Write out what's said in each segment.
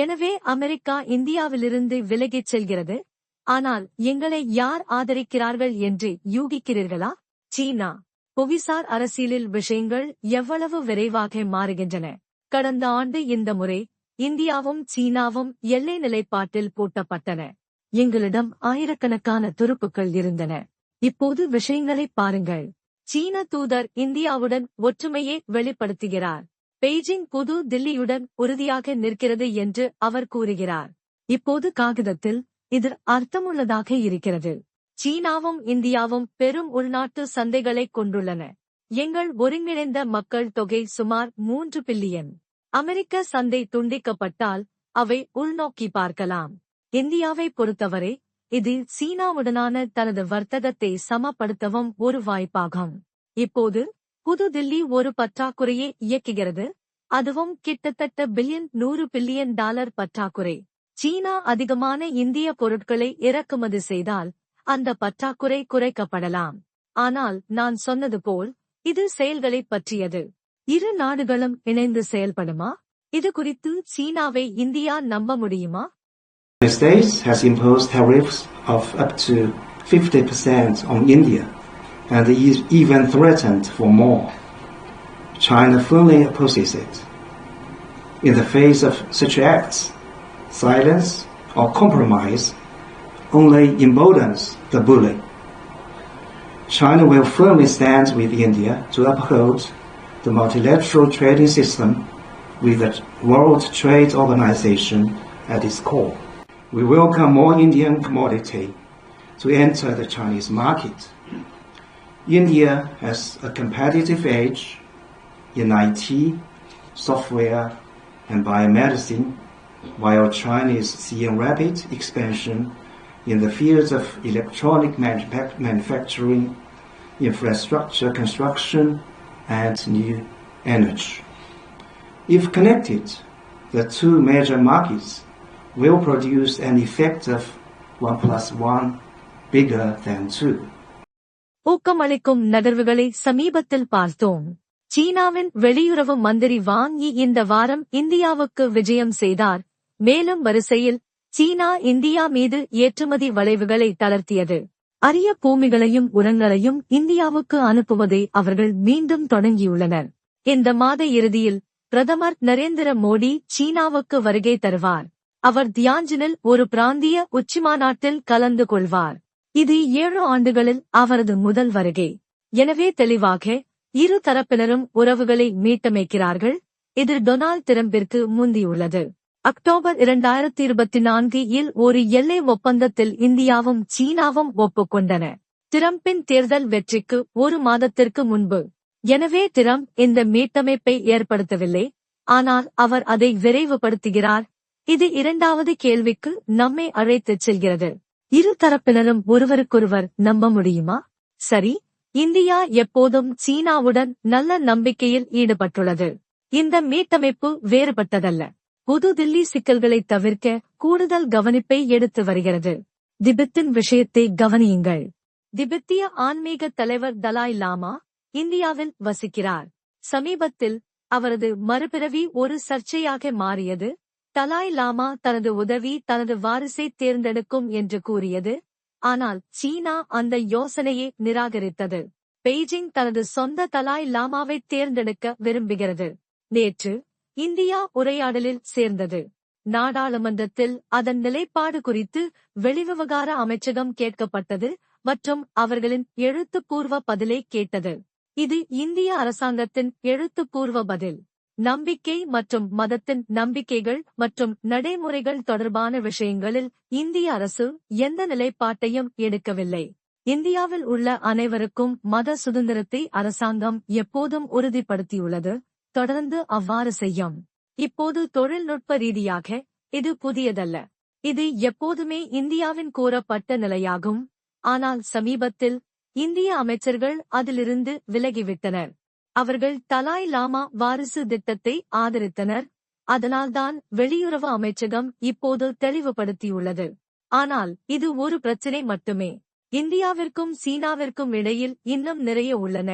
எனவே அமெரிக்கா இந்தியாவிலிருந்து விலகிச் செல்கிறது. ஆனால் எங்களை யார் ஆதரிக்கிறார்கள் என்று யூகிக்கிறீர்களா? சீனா. புவிசார் அரசியலில் விஷயங்கள் எவ்வளவு விரைவாக மாறுகின்றன. கடந்த ஆண்டு இந்த முறை இந்தியாவும் சீனாவும் எல்லை நிலைப்பாட்டில் பூட்டப்பட்டன. எங்களிடம் ஆயிரக்கணக்கான துருப்புக்கள் இருந்தன. இப்போது விஷயங்களை பாருங்கள். சீன தூதர் இந்தியாவுடன் ஒற்றுமையை வெளிப்படுத்துகிறார். பெய்ஜிங் புது தில்லியுடன் உறுதியாக நிற்கிறது என்று அவர் கூறுகிறார். இப்போது காகிதத்தில் இது அர்த்தமுள்ளதாக இருக்கிறது. சீனாவும் இந்தியாவும் பெரும் உள்நாட்டு சந்தைகளை கொண்டுள்ளன. எங்கள் ஒருங்கிணைந்த மக்கள் தொகை சுமார் மூன்று பில்லியன். அமெரிக்க சந்தை துண்டிக்கப்பட்டால் அவை உள்நோக்கி பார்க்கலாம். இந்தியாவை பொறுத்தவரை இது சீனாவுடனான தனது வர்த்தகத்தை சமப்படுத்தவும் ஒரு வாய்ப்பாகும். இப்போது புதுதில்லி ஒரு பற்றாக்குறையை இயக்குகிறது. அதுவும் கிட்டத்தட்ட பில்லியன் நூறு பில்லியன் டாலர் பற்றாக்குறை. சீனா அதிகமான இந்திய பொருட்களை இறக்குமதி செய்தால் அந்த பற்றாக்குறை குறைக்கப்படலாம். ஆனால் நான் சொன்னது போல் இது செயல்களை பற்றியது. இரு நாடுகளும் இணைந்து செயல்படுமா? இது குறித்து சீனாவை இந்தியா நம்ப முடியுமா? The States has imposed tariffs of up to 50% on India. And e- even threatened for more. China firmly opposes it. In the face of such acts, silence or compromise only emboldens the bully. China will firmly stand with India to uphold the multilateral trading system with the World Trade Organization at its core. We welcome more Indian commodity to enter the Chinese market. India has a competitive edge in IT, software, and biomedicine, while China is seeing rapid expansion in the fields of electronic manufacturing, infrastructure construction, and new energy. If connected, the two major markets will produce an effect of 1 plus 1 bigger than 2. ஊக்கமளிக்கும் நகர்வுகளை சமீபத்தில் பார்த்தோம். சீனாவின் வெளியுறவு மந்திரி வாங் யி இந்த வாரம் இந்தியாவுக்கு விஜயம் செய்தார். மேலும் வரிசையில் சீனா இந்தியா மீது ஏற்றுமதி வளைவுகளை தளர்த்தியது. அரிய பூமிகளையும் உரங்களையும் இந்தியாவுக்கு அனுப்புவதை அவர்கள் மீண்டும் தொடங்கியுள்ளனர். இந்த மாத இறுதியில் பிரதமர் நரேந்திர மோடி சீனாவுக்கு வருகை தருவார். அவர் தியாஞ்சினில் ஒரு பிராந்திய உச்சிமாநாட்டில் கலந்து கொள்வார். இது ஏழு ஆண்டுகளில் அவரது முதல் வருகை. எனவே தெளிவாக இரு தரப்பினரும் உறவுகளை மீட்டமைக்கிறார்கள். இது டொனால்ட் டிரம்பிற்கு முந்தியுள்ளது அக்டோபர் இரண்டாயிரத்தி இருபத்தி நான்கு இல் ஒரு எல்லை ஒப்பந்தத்தில் இந்தியாவும் சீனாவும் ஒப்புக்கொண்டன. டிரம்பின் தேர்தல் வெற்றிக்கு ஒரு மாதத்திற்கு முன்பு. எனவே டிரம்ப் இந்த மீட்டமைப்பை ஏற்படுத்தவில்லை. ஆனால் அவர் அதை விரைவுபடுத்துகிறார். இது இரண்டாவது கேள்விக்கு நம்மை அழைத்துச் செல்கிறது. இரு தரப்பினரும் ஒருவருக்கொருவர் நம்ப முடியுமா? சரி இந்தியா எப்போதும் சீனாவுடன் நல்ல நம்பிக்கையில் ஈடுபட்டுள்ளது. இந்த மீட்டமைப்பு வேறுபட்டதல்ல. புதுதில்லி சிக்கல்களை தவிர்க்க கூடுதல் கவனிப்பை எடுத்து வருகிறது. திபெத்தின் விஷயத்தை கவனியுங்கள். திபெத்திய ஆன்மீக தலைவர் தலாய் லாமா இந்தியாவில் வசிக்கிறார். சமீபத்தில் அவரது மறுபிறவி ஒரு சர்ச்சையாக மாறியது. தலாய் லாமா தனது உதவி தனது வாரிசை தேர்ந்தெடுக்கும் என்று கூறியது. ஆனால் சீனா அந்த யோசனையை நிராகரித்தது. பெய்ஜிங் தனது சொந்த தலாய் லாமாவை தேர்ந்தெடுக்க விரும்புகிறது. நேற்று இந்தியா உரையாடலில் சேர்ந்தது. நாடாளுமன்றத்தில் அதன் நிலைப்பாடு குறித்து வெளிவிவகார அமைச்சகம் கேட்கப்பட்டது மற்றும் அவர்களின் எழுத்துப்பூர்வ பதிலை கேட்டது. இது இந்திய அரசாங்கத்தின் எழுத்துப்பூர்வ பதில். நம்பிக்கை மற்றும் மதத்தின் நம்பிக்கைகள் மற்றும் நடைமுறைகள் தொடர்பான விஷயங்களில் இந்திய அரசு எந்த நிலைப்பாட்டையும் எடுக்கவில்லை. இந்தியாவில் உள்ள அனைவருக்கும் மத சுதந்திரத்தை அரசாங்கம் எப்போதும் உறுதிப்படுத்தியுள்ளது. தொடர்ந்து அவ்வாறு செய்யும். இப்போது தொழில்நுட்ப ரீதியாக இது புதியதல்ல. இது எப்போதுமே இந்தியாவின் கூறப்பட்ட நிலையாகும். ஆனால் சமீபத்தில் இந்திய அமைச்சர்கள் அதிலிருந்து விலகிவிட்டனர். அவர்கள் தலாய் லாமா வாரிசு திட்டத்தை ஆதரித்தனர். அதனால்தான் வெளியுறவு அமைச்சகம் இப்போது தெளிவுபடுத்தியுள்ளது. ஆனால் இது ஒரு பிரச்சினை மட்டுமே. இந்தியாவிற்கும் சீனாவிற்கும் இடையில் இன்னும் நிறைய உள்ளன.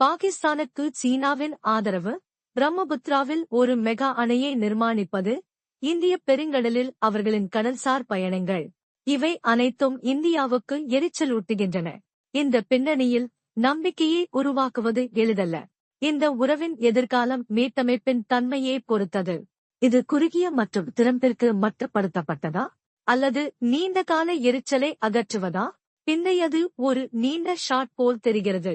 பாகிஸ்தானுக்கு சீனாவின் ஆதரவு பிரம்மபுத்ராவில் ஒரு மெகா அணையை நிர்மாணிப்பது இந்திய பெருங்கடலில் அவர்களின் கடல்சார் பயணங்கள் இவை அனைத்தும் இந்தியாவுக்கு எரிச்சலூட்டுகின்றன. இந்த பின்னணியில் நம்பிக்கையை உருவாக்குவது எளிதல்ல. இந்த உறவின் எதிர்காலம் மீட்டமைப்பின் தன்மையை பொறுத்தது. இது குறுகிய மற்றும் திறம்பிற்கு மட்டுப்படுத்தப்பட்டதா? அல்லது நீண்ட கால எரிச்சலை அகற்றுவதா? பிந்தையது ஒரு நீண்ட ஷாட் போல் தெரிகிறது.